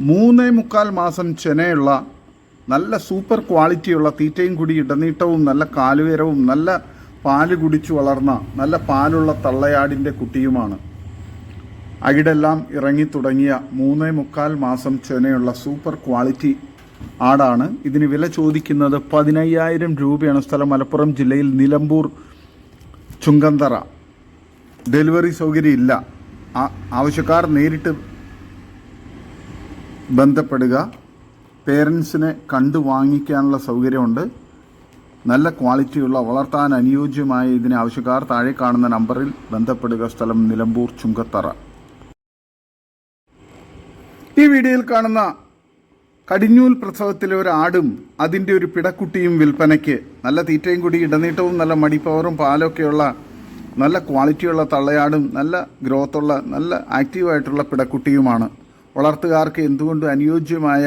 മൂന്നേ മുക്കാൽ മാസം ചെനയുള്ള നല്ല സൂപ്പർ ക്വാളിറ്റിയുള്ള തീറ്റയും കൂടി ഇടനീട്ടവും നല്ല കാലുയരവും നല്ല പാൽ കുടിച്ചു വളർന്ന നല്ല പാലുള്ള തള്ളയാടിന്റെ കുട്ടിയുമാണ്. അകിടെല്ലാം ഇറങ്ങി തുടങ്ങിയ മൂന്നേ മുക്കാൽ മാസം ചെനയുള്ള സൂപ്പർ ക്വാളിറ്റി ആടാണ്. ഇതിന് വില ചോദിക്കുന്നത് പതിനയ്യായിരം രൂപയാണ്. സ്ഥലം മലപ്പുറം ജില്ലയിൽ നിലമ്പൂർ ചുങ്കന്തറ. ഡെലിവറി സൗകര്യം ഇല്ല. ആവശ്യക്കാർ നേരിട്ട് ബന്ധപ്പെടുക. പേരൻസിനെ കണ്ടു വാങ്ങിക്കാനുള്ള സൗകര്യമുണ്ട്. നല്ല ക്വാളിറ്റിയുള്ള വളർത്താൻ അനുയോജ്യമായ ഇതിന് ആവശ്യക്കാർ താഴെ കാണുന്ന നമ്പറിൽ ബന്ധപ്പെടുക. സ്ഥലം നിലമ്പൂർ ചുങ്കത്തറ. ഈ വീഡിയോയിൽ കാണുന്ന കടിഞ്ഞൂൽ പ്രസവത്തിലെ ഒരു ആടും അതിന്റെ ഒരു പിടക്കുട്ടിയും വിൽപ്പനയ്ക്ക് നല്ല തീറ്റയും കൂടി ഇടനീട്ടവും നല്ല മടിപ്പവറും പാലൊക്കെയുള്ള നല്ല ക്വാളിറ്റിയുള്ള തള്ളയാടും നല്ല ഗ്രോത്തുള്ള നല്ല ആക്റ്റീവായിട്ടുള്ള പിടക്കുട്ടിയുമാണ്. വളർത്തുകാർക്ക് എന്തുകൊണ്ടും അനുയോജ്യമായ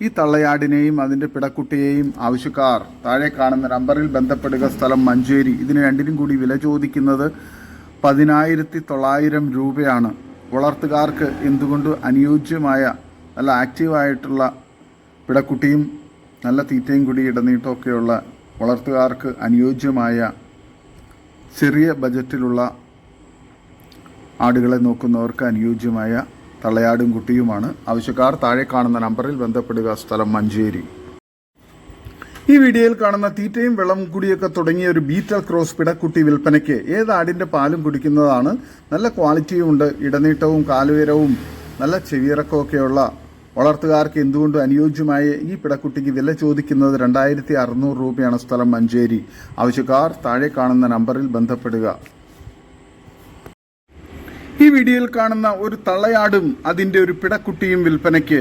ഈ തള്ളയാടിനെയും അതിന്റെ പിടക്കുട്ടിയെയും ആവശ്യക്കാർ താഴെ കാണുന്ന നമ്പറിൽ ബന്ധപ്പെടുക സ്ഥലം മഞ്ചേരി. ഇതിന് രണ്ടിനും കൂടി വില ചോദിക്കുന്നത് പതിനായിരത്തി തൊള്ളായിരം രൂപയാണ്. വളർത്തുകാർക്ക് എന്തുകൊണ്ട് അനുയോജ്യമായ നല്ല ആക്റ്റീവായിട്ടുള്ള പിടക്കുട്ടിയും നല്ല തീറ്റയും കൂടി ഇടനീട്ടമൊക്കെയുള്ള വളർത്തുകാർക്ക് അനുയോജ്യമായ ചെറിയ ബജറ്റിലുള്ള ആടുകളെ നോക്കുന്നവർക്ക് അനുയോജ്യമായ തള്ളയാടും കുട്ടിയുമാണ്. ആവശ്യക്കാർ താഴെ കാണുന്ന നമ്പറിൽ ബന്ധപ്പെടുക. സ്ഥലം മഞ്ചേരി. ഈ വീഡിയോയിൽ കാണുന്ന തീറ്റയും വെള്ളം കുടിയൊക്കെ തുടങ്ങിയ ഒരു ബീറ്റൽ ക്രോസ് പിടക്കുട്ടി വിൽപ്പനയ്ക്ക് ഏത് ആടിന്റെ പാലും കുടിക്കുന്നതാണ്? നല്ല ക്വാളിറ്റിയും ഉണ്ട്. ഇടനീട്ടവും കാലുയരവും നല്ല ചെവിയിറക്കമൊക്കെയുള്ള. വളർത്തുകാർക്ക് എന്തുകൊണ്ടും അനുയോജ്യമായ ഈ പിടക്കുട്ടിക്ക് വില ചോദിക്കുന്നത് രണ്ടായിരത്തി അറുന്നൂറ് രൂപയാണ് സ്ഥലം മഞ്ചേരി. ആവശ്യക്കാർ താഴെ കാണുന്ന നമ്പറിൽ ബന്ധപ്പെടുക. ഈ വീഡിയോയിൽ കാണുന്ന ഒരു തള്ളയാടും അതിന്റെ ഒരു പിടക്കുട്ടിയും വിൽപ്പനയ്ക്ക്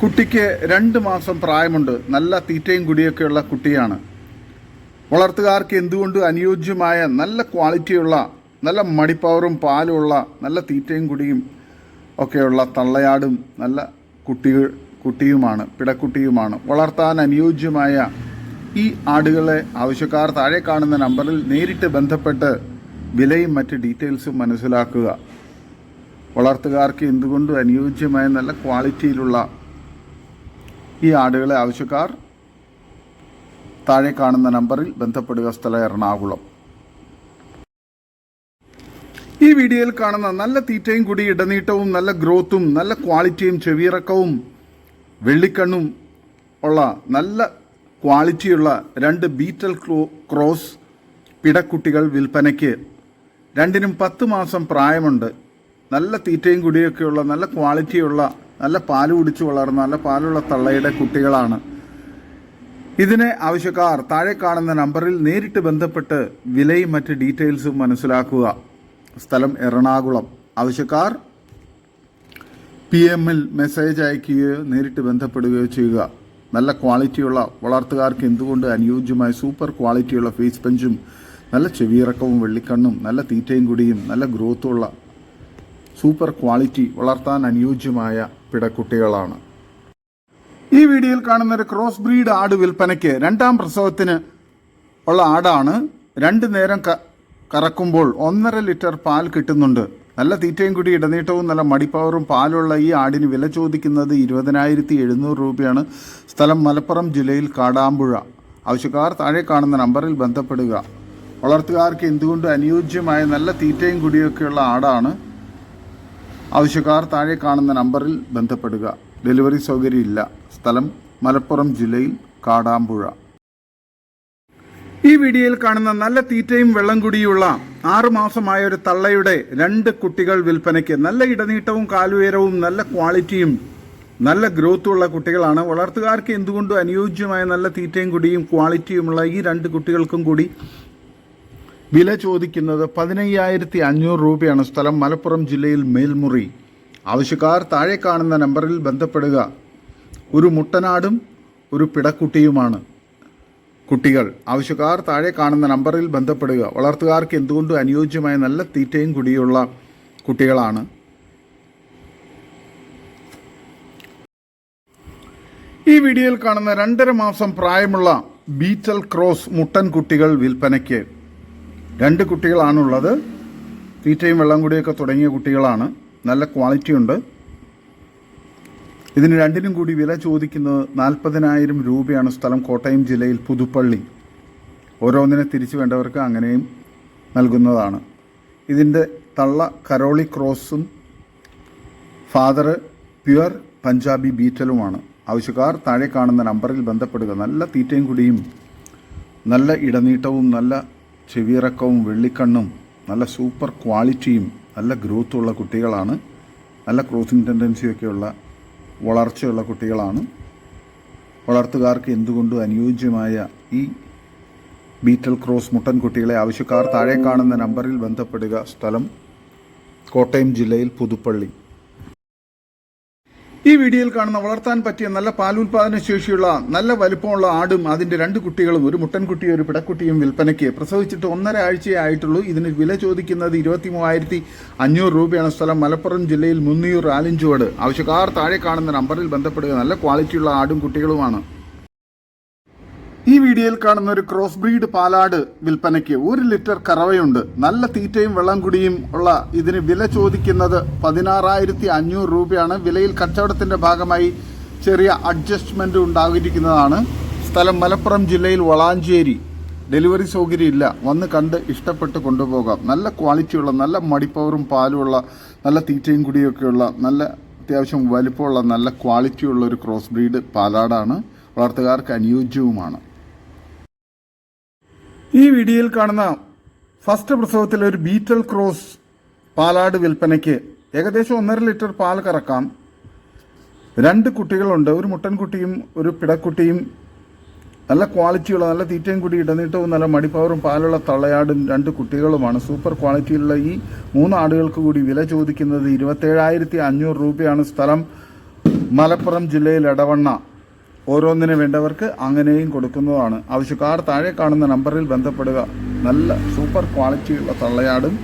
കുട്ടിക്ക് രണ്ട് മാസം പ്രായമുണ്ട്. നല്ല തീറ്റയും കുടിയൊക്കെയുള്ള കുട്ടിയാണ്. വളർത്തുകാർക്ക് എന്തുകൊണ്ടും അനുയോജ്യമായ നല്ല ക്വാളിറ്റിയുള്ള നല്ല മടിപ്പവറും പാലുമുള്ള നല്ല തീറ്റയും കുടിയും ഒക്കെയുള്ള തള്ളയാടും നല്ല കുട്ടികൾ കുട്ടിയുമാണ് പിടക്കുട്ടിയുമാണ്. വളർത്താൻ അനുയോജ്യമായ ഈ ആടുകളെ ആവശ്യക്കാർ താഴെ കാണുന്ന നമ്പറിൽ നേരിട്ട് ബന്ധപ്പെട്ട് വിലയും മറ്റ് ഡീറ്റെയിൽസും മനസ്സിലാക്കുക. വളർത്തുകാർക്ക് എന്തുകൊണ്ടും അനുയോജ്യമായ നല്ല ക്വാളിറ്റിയിലുള്ള ഈ ആടുകളെ ആവശ്യക്കാർ താഴെ കാണുന്ന നമ്പറിൽ ബന്ധപ്പെടുക സ്ഥലം എറണാകുളം. ഈ വീഡിയോയിൽ കാണുന്ന നല്ല തീറ്റയും കൂടി ഇടനീട്ടവും നല്ല ഗ്രോത്തും നല്ല ക്വാളിറ്റിയും ചെവിയിറക്കവും വെള്ളിക്കണ്ണും ഉള്ള നല്ല ക്വാളിറ്റിയുള്ള രണ്ട് ബീറ്റൽ ക്രോ- ക്രോസ് പിടക്കുട്ടികൾ വിൽപ്പനയ്ക്ക് രണ്ടിനും പത്ത് മാസം പ്രായമുണ്ട്. നല്ല തീറ്റയും കുടിയൊക്കെയുള്ള നല്ല ക്വാളിറ്റിയുള്ള നല്ല പാൽ കുടിച്ചു വളർന്ന നല്ല പാലുള്ള തള്ളയുടെ കുട്ടികളാണ്. ഇതിനെ ആവശ്യക്കാർ താഴെ കാണുന്ന നമ്പറിൽ നേരിട്ട് ബന്ധപ്പെട്ട് വിലയും മറ്റ് ഡീറ്റെയിൽസും മനസ്സിലാക്കുക. സ്ഥലം എറണാകുളം. ആവശ്യക്കാർ പി എമ്മിൽ മെസ്സേജ് അയക്കുകയോ നേരിട്ട് ബന്ധപ്പെടുകയോ ചെയ്യുക. നല്ല ക്വാളിറ്റിയുള്ള വളർത്തുകാർക്ക് എന്തുകൊണ്ട് അനുയോജ്യമായ സൂപ്പർ ക്വാളിറ്റിയുള്ള ഫേസ് പഞ്ചും നല്ല ചെവിയിറക്കവും വെള്ളിക്കണ്ണും നല്ല തീറ്റയും കുടിയും നല്ല ഗ്രോത്തുള്ള സൂപ്പർ ക്വാളിറ്റി വളർത്താൻ അനുയോജ്യമായ പിടക്കുട്ടികളാണ്. ഈ വീഡിയോയിൽ കാണുന്ന ഒരു ക്രോസ് ബ്രീഡ് ആട് വിൽപ്പനയ്ക്ക് രണ്ടാം പ്രസവത്തിന് ഉള്ള ആടാണ്. രണ്ട് നേരം കറക്കുമ്പോൾ ഒന്നര ലിറ്റർ പാൽ കിട്ടുന്നുണ്ട്. നല്ല തീറ്റയും കൂടി ഇടനീട്ടവും നല്ല മടിപ്പവറും പാലുള്ള ഈ ആടിന് വില ചോദിക്കുന്നത് ഇരുപതിനായിരത്തി എഴുന്നൂറ് രൂപയാണ്. സ്ഥലം മലപ്പുറം ജില്ലയിൽ കാടാമ്പുഴ. ആവശ്യക്കാർ താഴെ കാണുന്ന നമ്പറിൽ ബന്ധപ്പെടുക. വളർത്തുകാർക്ക് എന്തുകൊണ്ടും അനുയോജ്യമായ നല്ല തീറ്റയും കുടിയൊക്കെയുള്ള ആടാണ്? ആവശ്യക്കാർ താഴെ കാണുന്ന നമ്പറിൽ ബന്ധപ്പെടുക. ഡെലിവറി സൗകര്യം ഇല്ല സ്ഥലം മലപ്പുറം ജില്ലയിൽ കാടാമ്പുഴ. ഈ വീഡിയോയിൽ കാണുന്ന നല്ല തീറ്റയും വെള്ളം കുടിയുള്ള ആറുമാസമായ ഒരു തള്ളയുടെ രണ്ട് കുട്ടികൾ വിൽപ്പനയ്ക്ക് നല്ല ഇടനീട്ടവും കാലുയരവും നല്ല ക്വാളിറ്റിയും നല്ല ഗ്രോത്തുള്ള കുട്ടികളാണ്. വളർത്തുകാർക്ക് എന്തുകൊണ്ടും അനുയോജ്യമായ നല്ല തീറ്റയും കുടിയും ക്വാളിറ്റിയുമുള്ള ഈ രണ്ട് കുട്ടികൾക്കും കൂടി വില ചോദിക്കുന്നത് പതിനയ്യായിരത്തി അഞ്ഞൂറ് രൂപയാണ് സ്ഥലം മലപ്പുറം ജില്ലയിൽ മേൽമുറി. ആവശ്യക്കാർ താഴെ കാണുന്ന നമ്പറിൽ ബന്ധപ്പെടുക. ഒരു മുട്ടനാടും ഒരു പിടക്കുട്ടിയുമാണ്. കുട്ടികൾ ആവശ്യക്കാർ താഴെ കാണുന്ന നമ്പറിൽ ബന്ധപ്പെടുക. വളർത്തുകാർക്ക് എന്തുകൊണ്ടും അനുയോജ്യമായ നല്ല തീറ്റയും കുടിയുള്ള കുട്ടികളാണ്. ഈ വീഡിയോയിൽ കാണുന്ന രണ്ടര മാസം പ്രായമുള്ള ബീറ്റൽ ക്രോസ് മുട്ടൻ കുട്ടികൾ വിൽപ്പനയ്ക്ക്. രണ്ട് കുട്ടികളാണുള്ളത്. തീറ്റയും വെള്ളം കൂടിയൊക്കെ തുടങ്ങിയ കുട്ടികളാണ്. നല്ല ക്വാളിറ്റി ഉണ്ട്. ഇതിന് രണ്ടിനും കൂടി വില ചോദിക്കുന്നത് നാൽപ്പതിനായിരം രൂപയാണ് സ്ഥലം കോട്ടയം ജില്ലയിൽ പുതുപ്പള്ളി. ഓരോന്നിനെ തിരിച്ചു വേണ്ടവർക്ക് അങ്ങനെയും നൽകുന്നതാണ്. ഇതിന്റെ തള്ള കരോളി ക്രോസും ഫാദർ പ്യുവർ പഞ്ചാബി ബീറ്റലുമാണ്. ആവശ്യക്കാർ താഴെ കാണുന്ന നമ്പറിൽ ബന്ധപ്പെടുക. നല്ല തീറ്റയും കുടിയും നല്ല ഇടനീട്ടവും നല്ല ചെവിയിറക്കവും വെള്ളിക്കണ്ണും നല്ല സൂപ്പർ ക്വാളിറ്റിയും നല്ല ഗ്രോത്തുള്ള കുട്ടികളാണ്. നല്ല ക്രോസിങ് ടെൻഡൻസിയൊക്കെയുള്ള വളർച്ചയുള്ള കുട്ടികളാണ്. വളർത്തുകാർക്ക് എന്തുകൊണ്ടും അനുയോജ്യമായ ഈ ബീറ്റൽ ക്രോസ് മുട്ടൻ കുട്ടികളെ ആവശ്യക്കാർ താഴെ കാണുന്ന നമ്പറിൽ ബന്ധപ്പെടുക. സ്ഥലം കോട്ടയം ജില്ലയിൽ പുതുപ്പള്ളി. ഈ വീഡിയോയിൽ കാണുന്ന വളർത്താൻ പറ്റിയ നല്ല പാൽ പാലുൽപാദന ശേഷിയുള്ള നല്ല വലുപ്പമുള്ള ആടും അതിന്റെ രണ്ട് കുട്ടികളും ഒരു മുട്ടൻകുട്ടിയും ഒരു പിടക്കുട്ടിയും വിൽപ്പനയ്ക്ക് പ്രസവിച്ചിട്ട് ഒന്നര ആഴ്ചയേ ആയിട്ടുള്ളൂ. ഇതിന് വില ചോദിക്കുന്നത് ഇരുപത്തി മൂവായിരത്തി അഞ്ഞൂറ് രൂപയാണ്. സ്ഥലം മലപ്പുറം ജില്ലയിൽ മുന്നിയൂർ ആലിഞ്ചുവട്. ആവശ്യക്കാർ താഴെ കാണുന്ന നമ്പറിൽ ബന്ധപ്പെടുക. നല്ല ക്വാളിറ്റിയുള്ള ആടും കുട്ടികളുമാണ്. ഈ വീഡിയോയിൽ കാണുന്ന ഒരു ക്രോസ് ബ്രീഡ് പാലാട് വിൽപ്പനയ്ക്ക് ഒരു ലിറ്റർ കറവയുണ്ട്. നല്ല തീറ്റയും വെള്ളം കുടിയും ഉള്ള ഇതിന് വില ചോദിക്കുന്നത് പതിനാറായിരത്തി അഞ്ഞൂറ് രൂപയാണ്. വിലയിൽ കച്ചവടത്തിന്റെ ഭാഗമായി ചെറിയ അഡ്ജസ്റ്റ്മെന്റ് ഉണ്ടാകിയിരിക്കുന്നതാണ് സ്ഥലം മലപ്പുറം ജില്ലയിൽ വളാഞ്ചേരി. ഡെലിവറി സൗകര്യം ഇല്ല വന്ന് കണ്ട് ഇഷ്ടപ്പെട്ട് കൊണ്ടുപോകാം. നല്ല ക്വാളിറ്റിയുള്ള നല്ല മടിപ്പവറും പാലുമുള്ള നല്ല തീറ്റയും കുടിയൊക്കെയുള്ള നല്ല അത്യാവശ്യം വലിപ്പമുള്ള നല്ല ക്വാളിറ്റിയുള്ള ഒരു ക്രോസ് ബ്രീഡ് പാലാടാണ്. വളർത്തുകാർക്ക് അനുയോജ്യവുമാണ്. ഈ വീഡിയോയിൽ കാണുന്ന ഫസ്റ്റ് പ്രസവത്തിൽ ഒരു ബീറ്റൽ ക്രോസ് പാലാട് വിൽപ്പനയ്ക്ക് ഏകദേശം ഒന്നര ലിറ്റർ പാൽ കറക്കാം. രണ്ട് കുട്ടികളുണ്ട്. ഒരു മുട്ടൻകുട്ടിയും ഒരു പിടക്കുട്ടിയും. നല്ല ക്വാളിറ്റിയുള്ള നല്ല തീറ്റയും കൂടി ഇടനീട്ടവും നല്ല മടിപ്പവറും പാലുള്ള തളയാടും രണ്ട് കുട്ടികളുമാണ്. സൂപ്പർ ക്വാളിറ്റിയുള്ള ഈ മൂന്ന് ആടുകൾക്ക് കൂടി വില ചോദിക്കുന്നത് ഇരുപത്തേഴായിരത്തി അഞ്ഞൂറ് രൂപയാണ് സ്ഥലം. മലപ്പുറം ജില്ലയിൽ എടവണ്ണ. ഓരോന്നിന് വേണ്ടവർക്ക് അങ്ങനെയും കൊടുക്കുന്നതാണ്. ആവശ്യക്കാർ താഴെ കാണുന്ന നമ്പറിൽ ബന്ധപ്പെടുക. നല്ല സൂപ്പർ ക്വാളിറ്റിയുള്ള തള്ളയാടും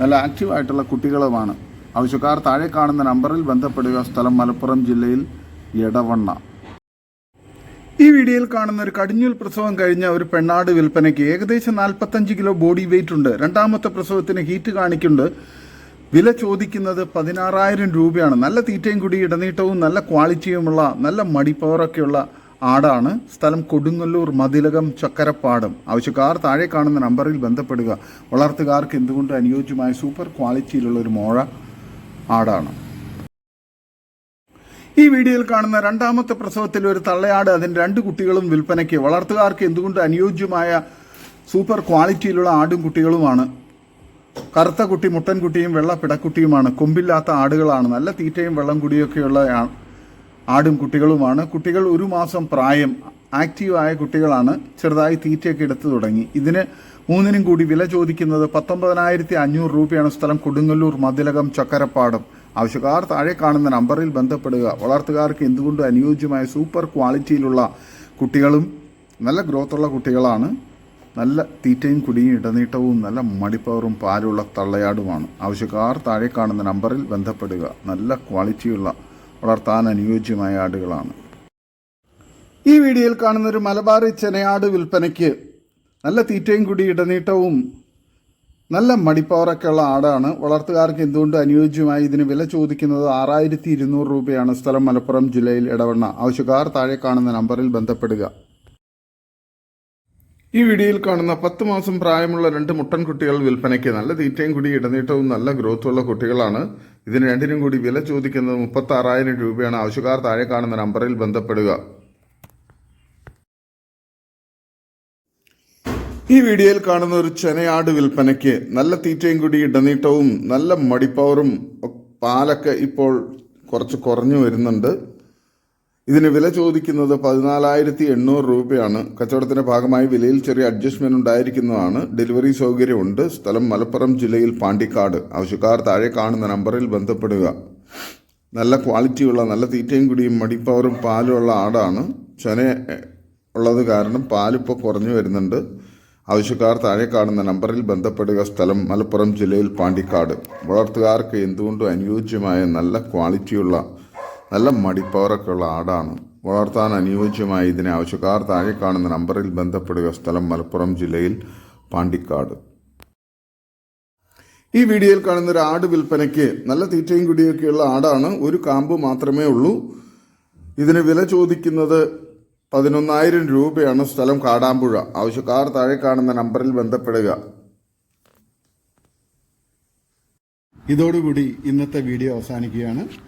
നല്ല ആക്റ്റീവായിട്ടുള്ള കുട്ടികളുമാണ്. ആവശ്യക്കാർ താഴെ കാണുന്ന നമ്പറിൽ ബന്ധപ്പെടുക. സ്ഥലം മലപ്പുറം ജില്ലയിൽ എടവണ്ണ. ഈ വീഡിയോയിൽ കാണുന്ന ഒരു കടിഞ്ഞൂൽ പ്രസവം കഴിഞ്ഞ ഒരു പെണ്ണാട് വിൽപ്പനയ്ക്ക് ഏകദേശം നാൽപ്പത്തഞ്ച് കിലോ ബോഡി വെയിറ്റ് ഉണ്ട്. രണ്ടാമത്തെ പ്രസവത്തിന് ഹീറ്റ് കാണിക്കുന്നുണ്ട്. വില ചോദിക്കുന്നത് പതിനാറായിരം രൂപയാണ്. നല്ല തീറ്റയും കൂടി ഇടനീട്ടവും നല്ല ക്വാളിറ്റിയുമുള്ള നല്ല മടിപ്പവറൊക്കെയുള്ള ആടാണ് സ്ഥലം കൊടുങ്ങല്ലൂർ മതിലകം ചക്കരപ്പാടം. ആവശ്യക്കാർ താഴെ കാണുന്ന നമ്പറിൽ ബന്ധപ്പെടുക. വളർത്തുകാർക്ക് എന്തുകൊണ്ട് അനുയോജ്യമായ സൂപ്പർ ക്വാളിറ്റിയിലുള്ള ഒരു മോഴ ആടാണ്. ഈ വീഡിയോയിൽ കാണുന്ന രണ്ടാമത്തെ പ്രസവത്തിൽ ഒരു തള്ളയാട് അതിന് രണ്ട് കുട്ടികളും വിൽപ്പനയ്ക്ക്. വളർത്തുകാർക്ക് എന്തുകൊണ്ട് അനുയോജ്യമായ സൂപ്പർ ക്വാളിറ്റിയിലുള്ള ആടും കുട്ടികളുമാണ് കറുത്ത കുട്ടി മുട്ടൻകുട്ടിയും വെള്ള പിടക്കുട്ടിയുമാണ്. കൊമ്പില്ലാത്ത ആടുകളാണ്. നല്ല തീറ്റയും വെള്ളം കുടിയൊക്കെയുള്ള ആടും കുട്ടികളുമാണ്. കുട്ടികൾ ഒരു മാസം പ്രായം ആക്റ്റീവായ കുട്ടികളാണ്. ചെറുതായി തീറ്റയൊക്കെ എടുത്തു തുടങ്ങി. ഇതിന് മൂന്നിനും കൂടി വില ചോദിക്കുന്നത് പത്തൊമ്പതിനായിരത്തി അഞ്ഞൂറ് രൂപയാണ് സ്ഥലം. കൊടുങ്ങല്ലൂർ മതിലകം ചക്കരപ്പാടം. ആവശ്യക്കാർ താഴെ കാണുന്ന നമ്പറിൽ ബന്ധപ്പെടുക. വളർത്തുകാർക്ക് എന്തുകൊണ്ട് അനുയോജ്യമായ സൂപ്പർ ക്വാളിറ്റിയിലുള്ള കുട്ടികളും നല്ല ഗ്രോത്തുള്ള കുട്ടികളാണ്. നല്ല തീറ്റയും കുടിയും ഇടനീട്ടവും നല്ല മടിപ്പവറും പാലുള്ള തള്ളയാടുമാണ്. ആവശ്യക്കാർ താഴെ കാണുന്ന നമ്പറിൽ ബന്ധപ്പെടുക. നല്ല ക്വാളിറ്റിയുള്ള വളർത്താൻ അനുയോജ്യമായ ആടുകളാണ്. ഈ വീഡിയോയിൽ കാണുന്ന ഒരു മലബാറി ചെനയാട് വിൽപ്പനയ്ക്ക് നല്ല തീറ്റയും കുടി ഇടനീട്ടവും നല്ല മടിപ്പവറൊക്കെ ഉള്ള ആടാണ്. വളർത്തുകാർക്ക് എന്തുകൊണ്ട് അനുയോജ്യമായി ഇതിന് വില ചോദിക്കുന്നത്? ആറായിരത്തി ഇരുന്നൂറ് രൂപയാണ് സ്ഥലം മലപ്പുറം ജില്ലയിൽ ഇടവണ്ണ. ആവശ്യക്കാർ താഴെ കാണുന്ന നമ്പറിൽ ബന്ധപ്പെടുക. ഈ വീഡിയോയിൽ കാണുന്ന പത്ത് മാസം പ്രായമുള്ള രണ്ട് മുട്ടൻ കുട്ടികൾ വിൽപ്പനയ്ക്ക് നല്ല തീറ്റയും കൂടി ഇടനീട്ടവും നല്ല ഗ്രോത്തുള്ള കുട്ടികളാണ്. ഇതിന് രണ്ടിനും കൂടി വില ചോദിക്കുന്നത് മുപ്പത്തി ആറായിരം രൂപയാണ്. ആവശ്യക്കാർ താഴെ കാണുന്ന നമ്പറിൽ ബന്ധപ്പെടുക. ഈ വീഡിയോയിൽ കാണുന്ന ഒരു ചെനയാട് വിൽപ്പനയ്ക്ക് നല്ല തീറ്റയും കൂടി ഇടനീട്ടവും നല്ല മടിപ്പവറും പാലൊക്കെ ഇപ്പോൾ കുറച്ച് കുറഞ്ഞു വരുന്നുണ്ട്. ഇതിന് വില ചോദിക്കുന്നത് പതിനാലായിരത്തി എണ്ണൂറ് രൂപയാണ്. കച്ചവടത്തിന്റെ ഭാഗമായി വിലയിൽ ചെറിയ അഡ്ജസ്റ്റ്മെന്റ് ഉണ്ടായിരിക്കുന്നതാണ്. ഡെലിവറി സൗകര്യമുണ്ട്. സ്ഥലം മലപ്പുറം ജില്ലയിൽ പാണ്ടിക്കാട്. ആവശ്യക്കാർ താഴെ കാണുന്ന നമ്പറിൽ ബന്ധപ്പെടുക. നല്ല ക്വാളിറ്റിയുള്ള നല്ല തീറ്റയും കുടിയും മടിപ്പവറും പാലും ഉള്ള ആടാണ്. ചെന ഉള്ളത് കാരണം പാലിപ്പോൾ കുറഞ്ഞു വരുന്നുണ്ട്. ആവശ്യക്കാർ താഴെ കാണുന്ന നമ്പറിൽ ബന്ധപ്പെടുക. സ്ഥലം മലപ്പുറം ജില്ലയിൽ പാണ്ടിക്കാട്. വളർത്തുകാർക്ക് എന്തുകൊണ്ടും അനുയോജ്യമായ നല്ല ക്വാളിറ്റിയുള്ള നല്ല മടിപ്പവറൊക്കെ ഉള്ള ആടാണ്. വളർത്താൻ അനുയോജ്യമായ ഇതിനെ ആവശ്യക്കാർ താഴെ കാണുന്ന നമ്പറിൽ ബന്ധപ്പെടുക. സ്ഥലം മലപ്പുറം ജില്ലയിൽ പാണ്ടിക്കാട്. ഈ വീഡിയോയിൽ കാണുന്ന ഒരു ആട് വിൽപ്പനയ്ക്ക് നല്ല തീറ്റയും കുടിയൊക്കെയുള്ള ആടാണ്. ഒരു കാമ്പ് മാത്രമേ ഉള്ളൂ. ഇതിന് വില ചോദിക്കുന്നത് പതിനൊന്നായിരം രൂപയാണ്. സ്ഥലം കാടാമ്പുഴ. ആവശ്യക്കാർ താഴെ കാണുന്ന നമ്പറിൽ ബന്ധപ്പെടുക. ഇതോടുകൂടി ഇന്നത്തെ വീഡിയോ അവസാനിക്കുകയാണ്.